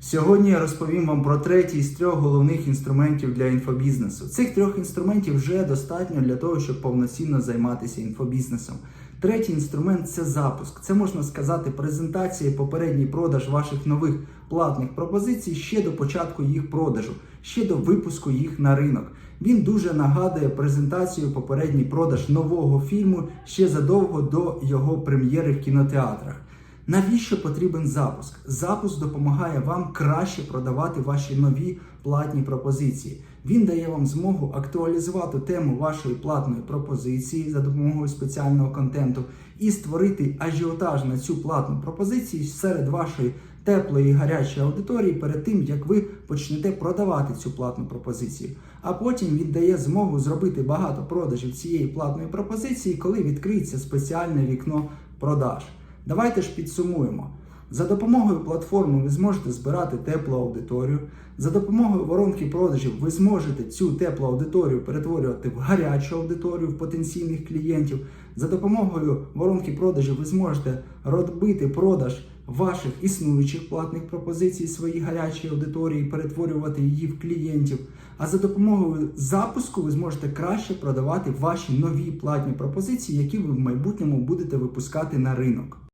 Сьогодні я розповім вам про третій з трьох головних інструментів для інфобізнесу. Цих трьох інструментів вже достатньо для того, щоб повноцінно займатися інфобізнесом. Третій інструмент це запуск. Це можна сказати презентація і попередній продаж ваших нових платних пропозицій ще до початку їх продажу, ще до випуску їх на ринок. Він дуже нагадує презентацію попередній продаж нового фільму ще задовго до його прем'єри в кінотеатрах. Навіщо потрібен запуск? Запуск допомагає вам краще продавати ваші нові платні пропозиції. Він дає вам змогу актуалізувати тему вашої платної пропозиції за допомогою спеціального контенту і створити ажіотаж на цю платну пропозицію серед вашої теплої і гарячої аудиторії перед тим, як ви почнете продавати цю платну пропозицію. А потім він дає змогу зробити багато продажів цієї платної пропозиції, коли відкриється спеціальне вікно продаж. Давайте ж підсумуємо. За допомогою платформи ви зможете збирати теплу аудиторію. За допомогою воронки продажів ви зможете цю теплу аудиторію перетворювати в гарячу аудиторію в потенційних клієнтів. За допомогою воронки продажів ви зможете робити продаж ваших існуючих платних пропозицій своїй гарячій аудиторії, перетворювати її в клієнтів. А за допомогою запуску ви зможете краще продавати ваші нові платні пропозиції, які ви в майбутньому будете випускати на ринок.